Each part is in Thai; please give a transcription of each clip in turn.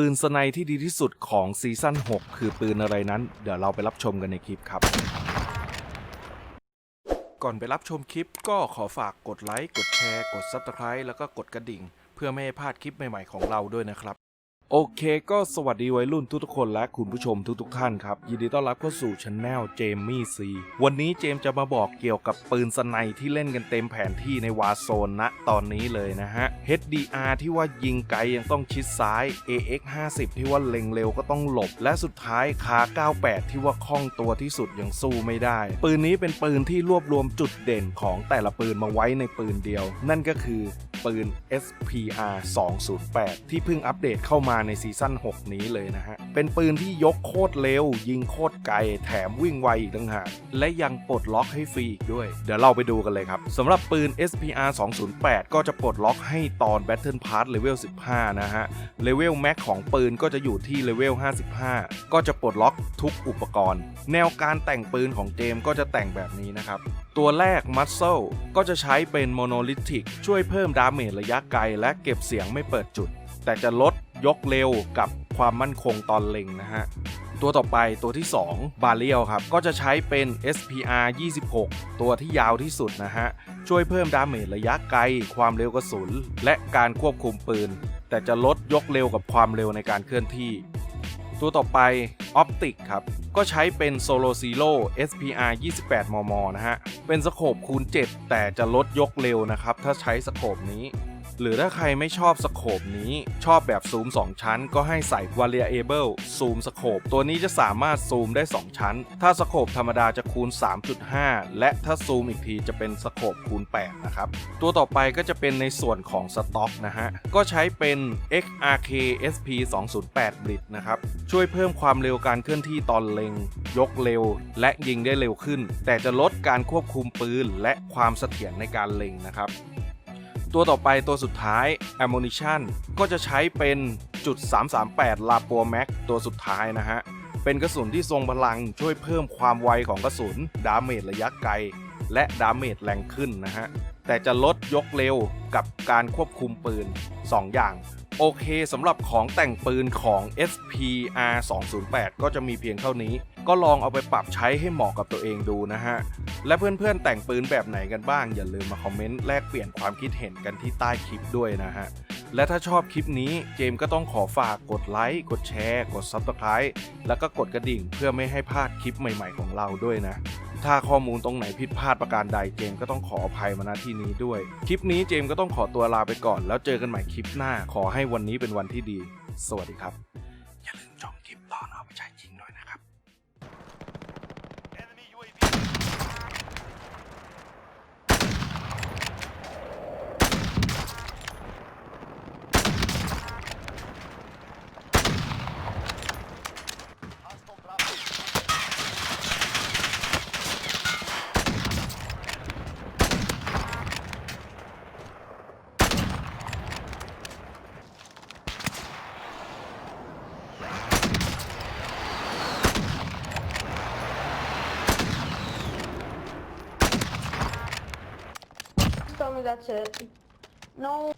ปืนสไนที่ดีที่สุดของซีซั่น 6 คือปืนอะไรนั้น เดี๋ยวเราไปรับชมกันในคลิปครับ ก่อนไปรับชมคลิปก็ขอฝากกดไลค์ กดแชร์ กด Subscribe แล้วก็กดกระดิ่ง เพื่อไม่ให้พลาดคลิปใหม่ๆของเราด้วยนะครับ โอเคก็สวัสดีวัยรุ่นทุกๆคนและคุณผู้ชมทุกๆท่านครับ ยินดีต้อนรับเข้าสู่ช anel เจมมี่ซีวันนี้เจมจะมาบอกเกี่ยวกับปืนสไนที่เล่นกันเต็มแผนที่ในวาโซนณตอนนี้เลยนะฮะ HDR ที่ว่ายิงไกลยังต้องชิดซ้าย AX 50ที่ว่าเล็งเร็วก็ต้องหลบ และสุดท้ายคา98 ที่ว่าคล่องตัวที่สุดยังสู้ไม่ได้ ปืนนี้เป็นปืนที่รวบรวมจุดเด่นของแต่ละปืนมาไว้ในปืนเดียว นั่นก็คือ ปืน SPR 208 ที่เพิ่งอัปเดตเข้ามาในซีซั่น 6 นี้เลยนะฮะ เป็นปืนที่ยกโคตรเร็ว ยิงโคตรไกล แถมวิ่งไวอีกต่างหาก และยังปลดล็อกให้ฟรีอีกด้วย เดี๋ยวเราไปดูกันเลยครับสำหรับปืน SPR 208 ก็จะปลดล็อกให้ตอน Battle Pass Level 15 นะฮะ เลเวลแม็กของปืนก็จะอยู่ที่เลเวล 55 ก็จะปลดล็อกทุกอุปกรณ์ แนวการแต่งปืนของเจมก็จะแต่งแบบนี้นะครับ ตัวแรก Muscle ก็จะใช้เป็นโมโนลิธิกช่วยเพิ่มดาเมจระยะไกล และเก็บเสียงไม่เปิดจุด แต่จะลดยกเร็วกับความมั่นคงตอนเล็งนะฮะ ตัวต่อไปตัวที่ 2 บาเรียลครับ ก็จะใช้เป็น SPR 26 ตัวที่ยาวที่สุดนะฮะ ช่วยเพิ่มดาเมจระยะไกล ความเร็วกระสุน และการควบคุมปืน แต่จะลดยกเร็วกับความเร็วในการเคลื่อนที่ ตัวต่อไป Optic ครับ ก็ใช้เป็น Solo Zero SPR 28 มม นะฮะ เป็นสโคปคูณ 7 แต่จะลดยกเร็วนะครับ ถ้าใช้สโคปนี้ หรือถ้าใครไม่ชอบสโคปนี้ ชอบแบบซูม 2 ชั้น ก็ให้ใส่ Variable Zoom Scope ตัวนี้จะสามารถซูมได้ 2 ชั้น ถ้าสโคปธรรมดาจะคูณ 3.5 และถ้าซูมอีกทีจะเป็นสโคปคูณ 8 นะครับ ตัวต่อไปก็จะเป็นในส่วนของสต็อกนะฮะ ก็ใช้เป็น XRK SP 208 Blit นะครับ ช่วยเพิ่มความเร็วการเคลื่อนที่ตอนเล็ง ยกเร็ว และยิงได้เร็วขึ้น แต่จะลดการควบคุมปืนและความเสถียรในการเล็งนะครับ ตัวต่อไปตัวสุดท้าย Ammunition ก็จะใช้เป็นจุด338ลาปัวแม็กตัวสุดท้ายนะฮะ เป็นกระสุนที่ทรงพลังช่วยเพิ่มความไวของกระสุน ดาเมจระยะไกล และดาเมจแรงขึ้นนะฮะ แต่จะลดยกเร็วกับการควบคุมปืน 2 อย่าง โอเคสำหรับของแต่งปืนของ SPR 208ก็จะมีเพียงเท่านี้ ก็ลองเอาไปปรับใช้ให้เหมาะกับตัวเองดูนะฮะ และเพื่อนๆแต่งปืนแบบไหนกันบ้าง อย่าลืมมาคอมเมนต์แลกเปลี่ยนความคิดเห็นกันที่ใต้คลิปด้วยนะฮะ และถ้าชอบคลิปนี้เจมก็ต้องขอฝากกดไลค์ กดแชร์ กด Subscribe แล้วก็กดกระดิ่งเพื่อไม่ให้พลาดคลิปใหม่ๆของเราด้วยนะ ถ้าข้อมูลตรงไหนผิดพลาดประการใดเจมก็ต้องขออภัยมาณที่นี้ด้วย คลิปนี้เจมก็ต้องขอตัวลาไปก่อน แล้วเจอกันใหม่คลิปหน้า ขอให้วันนี้เป็นวันที่ดี สวัสดีครับ อย่าลืมจอง got it. No.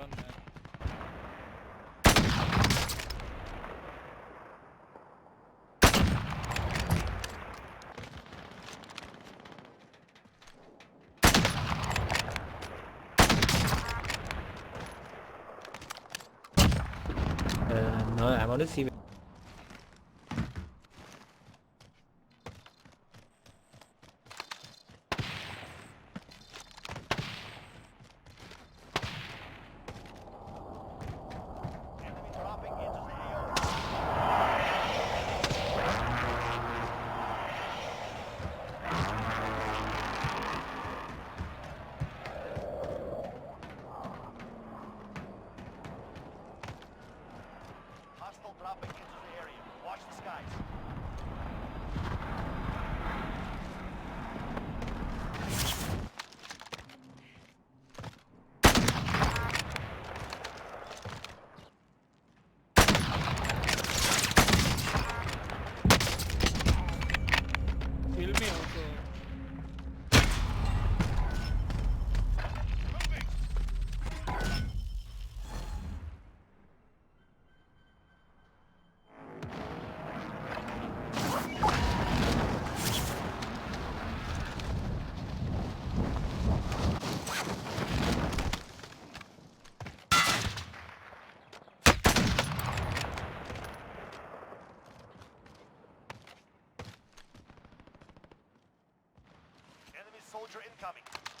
gun, man. Uh, no, I'm on the Soldier incoming.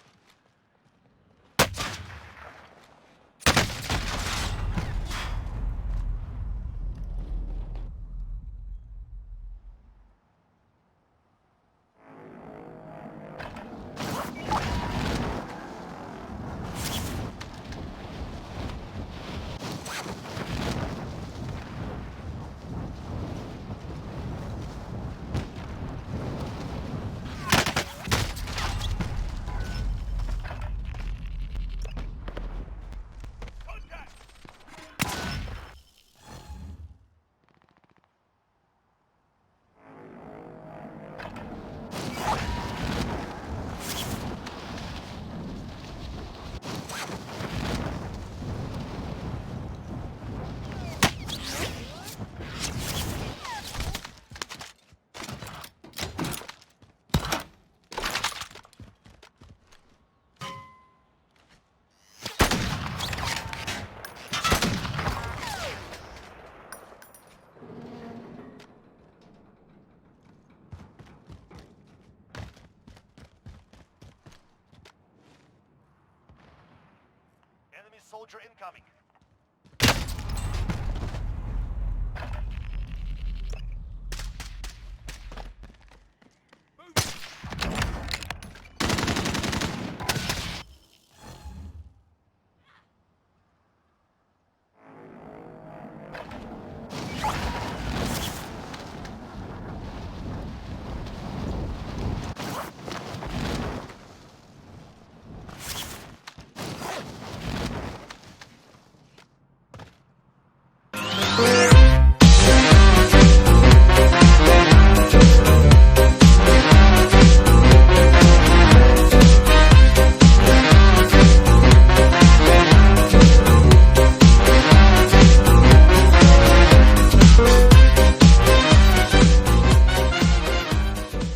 soldier incoming.